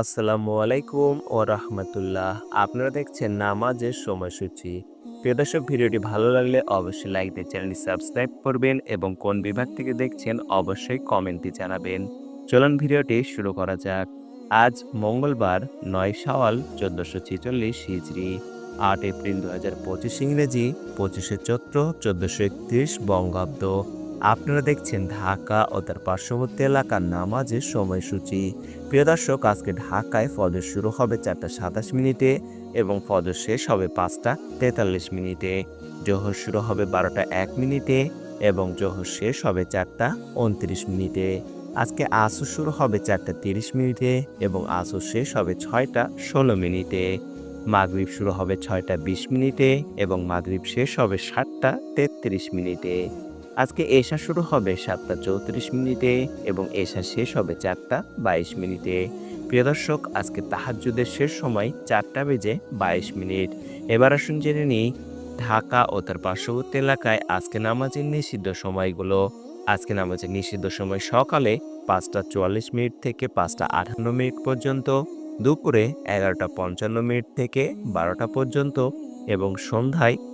আসসালামু আলাইকুম ও রাহমাতুল্লাহ। আপনারা দেখছেন নামাজের সময়সূচি। প্রিয় দর্শক, ভিডিওটি ভালো লাগলে অবশ্যই লাইক দিয়ে চ্যানেলটি সাবস্ক্রাইব করবেন এবং কোন বিভাগ থেকে দেখছেন অবশ্যই কমেন্টে জানাবেন। চলুন ভিডিওটি শুরু করা যাক। আজ মঙ্গলবার, নয় শাওয়াল, চোদ্দোশো ছেচল্লিশ হিজড়ি আট এপ্রিল দু হাজার পঁচিশ ইংরেজি, পঁচিশে চৈত্র, চোদ্দোশো একত্রিশ বঙ্গাব্দ। আপনারা দেখছেন ঢাকা ও তার পার্শ্ববর্তী এলাকার নামাজের সময়সূচি। প্রিয় দর্শক, আজকে ঢাকায় ফজর শুরু হবে চারটা সাতাশ মিনিটে এবং ফজর শেষ হবে পাঁচটা তেতাল্লিশ মিনিটে। জোহর শুরু হবে বারোটা এক মিনিটে এবং জোহর শেষ হবে চারটা উনত্রিশ মিনিটে। আজকে আসর শুরু হবে চারটা তিরিশ মিনিটে এবং আসর শেষ হবে ছয়টা ষোলো মিনিটে। মাগরিব শুরু হবে ছয়টা বিশ মিনিটে এবং মাগরিব শেষ হবে সাতটা তেত্রিশ মিনিটে। আজকে এশা শুরু হবে সাতটা চৌত্রিশ মিনিটে এবং এশা শেষ হবে চারটা বাইশ মিনিটে। প্রিয় দর্শক, আজকে তাহাজ্জুদের শেষ সময় চারটা বেজে বাইশ মিনিট। এবার আসুন জেনে নিই ঢাকা ও তার পার্শ্ববর্তী এলাকায় আজকে নামাজের নিষিদ্ধ সময়গুলো। আজকে নামাজের নিষিদ্ধ সময় সকালে পাঁচটা চুয়াল্লিশ মিনিট থেকে পাঁচটা আটান্ন মিনিট পর্যন্ত, দুপুরে এগারোটা পঞ্চান্ন মিনিট থেকে বারোটা পর্যন্ত এবং সন্ধ্যায়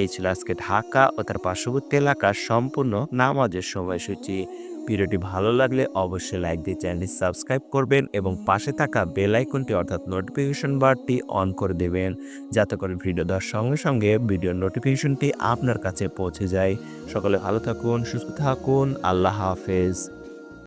এই ছিল আজকে ঢাকা ও তার পার্শ্ববর্তী এলাকার সম্পূর্ণ নামাজের সময়সূচি। ভিডিওটি ভালো লাগলে অবশ্যই লাইক দিয়ে চ্যানেলটি সাবস্ক্রাইব করবেন এবং পাশে থাকা বেল আইকনটি অর্থাৎ নোটিফিকেশন বারটি অন করে দেবেন, যাতে করে ভিডিও দেওয়ার সঙ্গে সঙ্গে ভিডিওর নোটিফিকেশনটি আপনার কাছে পৌঁছে যায়। সকলে ভালো থাকুন, সুস্থ থাকুন, আল্লাহ হাফেজ।